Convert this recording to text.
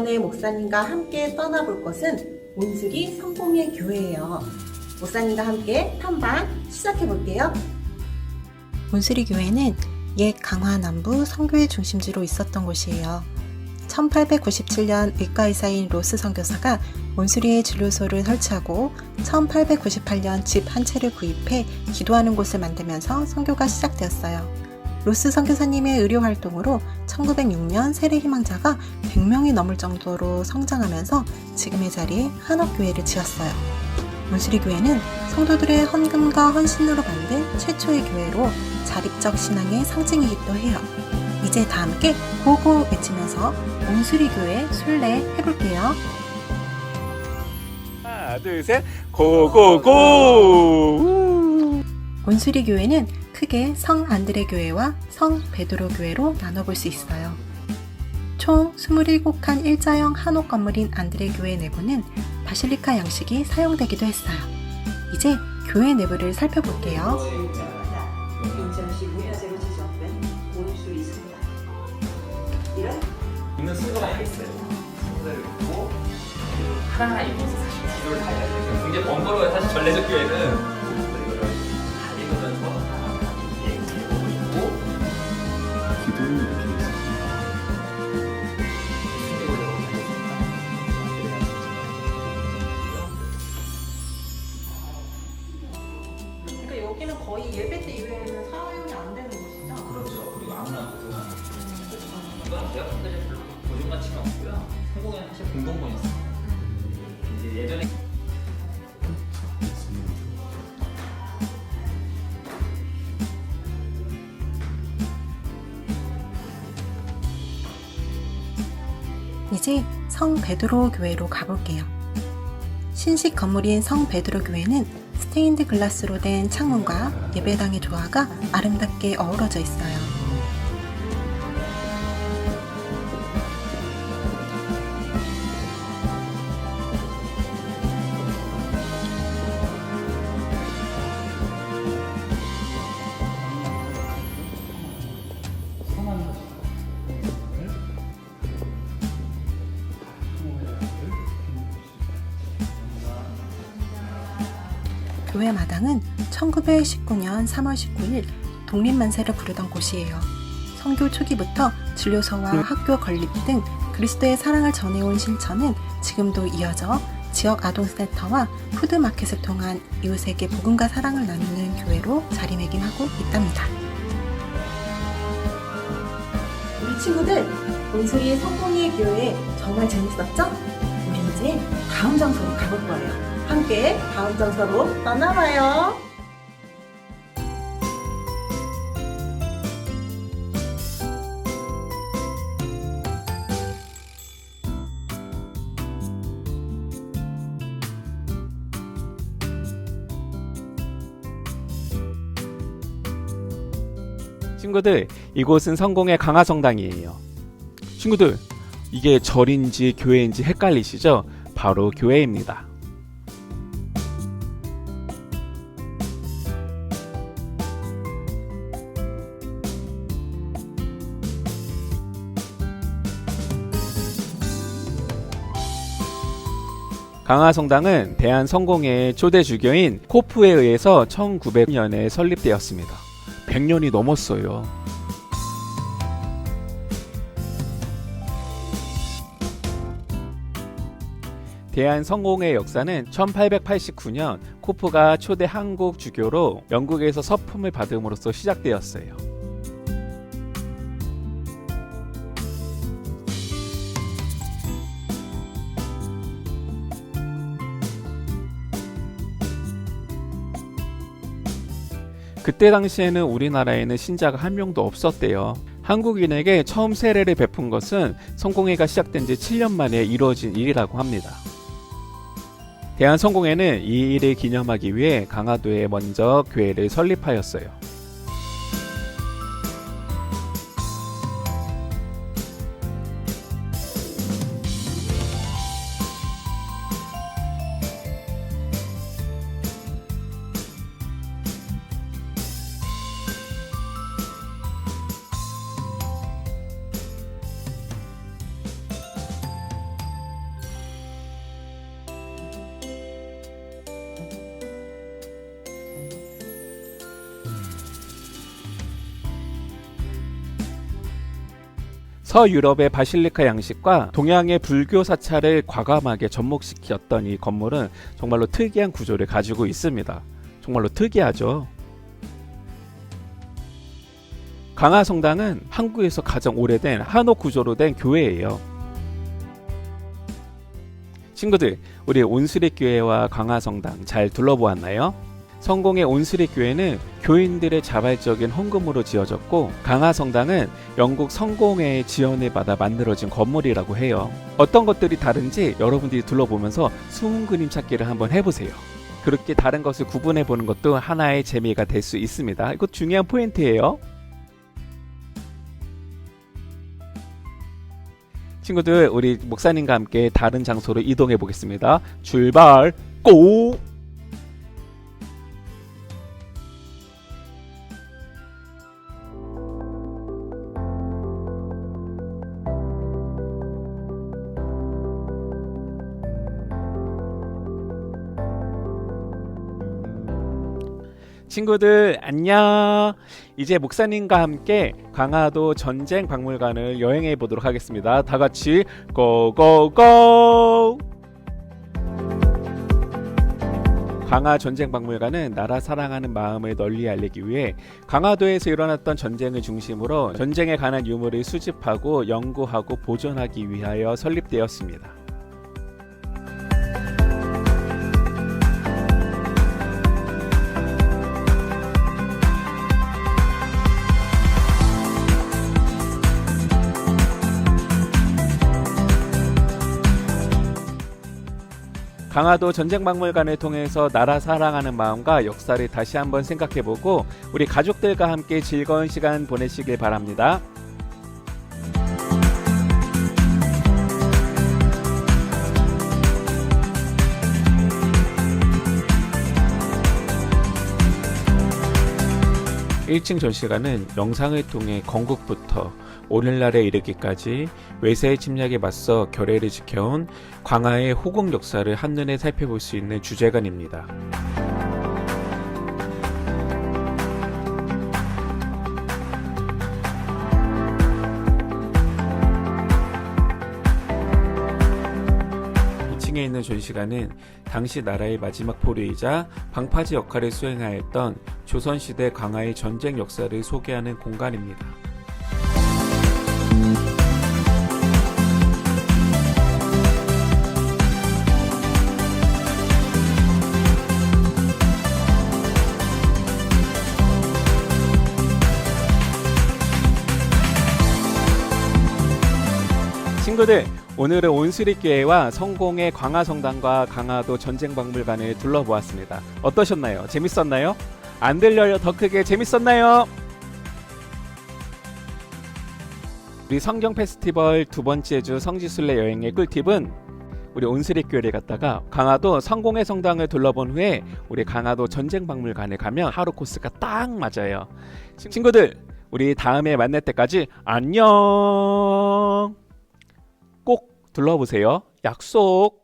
이번에 목사님과 함께 떠나볼 곳은 온수리 성공의 교회예요. 목사님과 함께 탐방 시작해 볼게요. 온수리 교회는 옛 강화 남부 성교의 중심지로 있었던 곳이에요. 1897년 의과의사인 로스 선교사가 온수리에 진료소를 설치하고 1898년 집 한 채를 구입해 기도하는 곳을 만들면서 선교가 시작되었어요. 로스 선교사님의 의료 활동으로 1906년 세례 희망자가 100명이 넘을 정도로 성장하면서 지금의 자리에 한옥교회를 지었어요. 온수리 교회는 성도들의 헌금과 헌신으로 만든 최초의 교회로 자립적 신앙의 상징이기도 해요. 이제 다 함께 고고 외치면서 온수리 교회 순례 해볼게요. 하나, 둘, 셋, 고고고! 온수리 교회는 크게 성 안드레 교회와 성 베드로 교회로 나눠볼 수 있어요. 총 27칸 일자형 한옥 건물인 안드레 교회 내부는 바실리카 양식이 사용되기도 했어요. 이제 교회 내부를 살펴볼게요. 하나하나 읽으면서 사실 지도를 다 해야 돼요. 굉장히 번거로워요. 사실 전래적 교회는 이제 성 베드로 교회로 가볼게요. 신식 건물인 성 베드로 교회는 스테인드 글라스로 된 창문과 예배당의 조화가 아름답게 어우러져 있어요. 교회 마당은 1919년 3월 19일 독립만세를 부르던 곳이에요. 성교 초기부터 진료소와 학교 건립 등 그리스도의 사랑을 전해온 실천은 지금도 이어져 지역 아동센터와 푸드마켓을 통한 이웃에게 복음과 사랑을 나누는 교회로 자리매김하고 있답니다. 우리 친구들, 온수리 성공의 교회 정말 재밌었죠? 우리 이제 다음 장소로 가볼 거예요. 함께 다음 장소로 떠나봐요. 친구들, 이곳은 성공의 강화성당이에요. 친구들, 이게 절인지 교회인지 헷갈리시죠? 바로 교회입니다. 강화성당은 대한성공회의 초대 주교인 코프에 의해서 1900년에 설립되었습니다. 100년이 넘었어요. 대한성공회 역사는 1889년 코프가 초대 한국 주교로 영국에서 서품을 받음으로써 시작되었어요. 그때 당시에는 우리나라에는 신자가 한 명도 없었대요. 한국인에게 처음 세례를 베푼 것은 성공회가 시작된 지 7년 만에 이루어진 일이라고 합니다. 대한성공회는 이 일을 기념하기 위해 강화도에 먼저 교회를 설립하였어요. 서유럽의 바실리카 양식과 동양의 불교 사찰을 과감하게 접목시켰던 이 건물은 정말로 특이한 구조를 가지고 있습니다. 정말로 특이하죠. 강화 성당은 한국에서 가장 오래된 한옥 구조로 된 교회예요. 친구들, 우리 온수리 교회와 강화성당 잘 둘러보았나요? 성공의 온수리 교회는 교인들의 자발적인 헌금으로 지어졌고 강화 성당은 영국 성공회의 지원을 받아 만들어진 건물이라고 해요. 어떤 것들이 다른지 여러분들이 둘러보면서 숨은 그림 찾기를 한번 해보세요. 그렇게 다른 것을 구분해 보는 것도 하나의 재미가 될 수 있습니다. 이거 중요한 포인트예요. 친구들, 우리 목사님과 함께 다른 장소로 이동해 보겠습니다. 출발, 고! 친구들 안녕. 이제 목사님과 함께 강화도 전쟁 박물관을 여행해 보도록 하겠습니다. 다 같이 고고고! 강화 전쟁 박물관은 나라 사랑하는 마음을 널리 알리기 위해 강화도에서 일어났던 전쟁을 중심으로 전쟁에 관한 유물을 수집하고 연구하고 보존하기 위하여 설립되었습니다. 강화도 전쟁박물관을 통해서 나라 사랑하는 마음과 역사를 다시 한번 생각해보고 우리 가족들과 함께 즐거운 시간 보내시길 바랍니다. 일층 전시관은 영상을 통해 건국부터 오늘날에 이르기까지 외세의 침략에 맞서 결의를 지켜온 광화의 호국 역사를 한눈에 살펴볼 수 있는 주제관입니다. 있는 전시관은 당시 나라의 마지막 포로이자 방파제 역할을 수행하였던 조선시대 광화의 전쟁 역사를 소개하는 공간입니다. 친구들 오늘은 온수리교회와 성공의 광화성당과 강화도 전쟁박물관을 둘러보았습니다. 어떠셨나요? 재밌었나요? 안 들려요 더 크게 재밌었나요? 우리 성경 페스티벌 두 번째 주 성지순례 여행의 꿀팁은 우리 온수리교회를 갔다가 강화도 성공의 성당을 둘러본 후에 우리 강화도 전쟁박물관에 가면 하루 코스가 딱 맞아요. 친구들 우리 다음에 만날 때까지 안녕. 꼭 둘러보세요. 약속.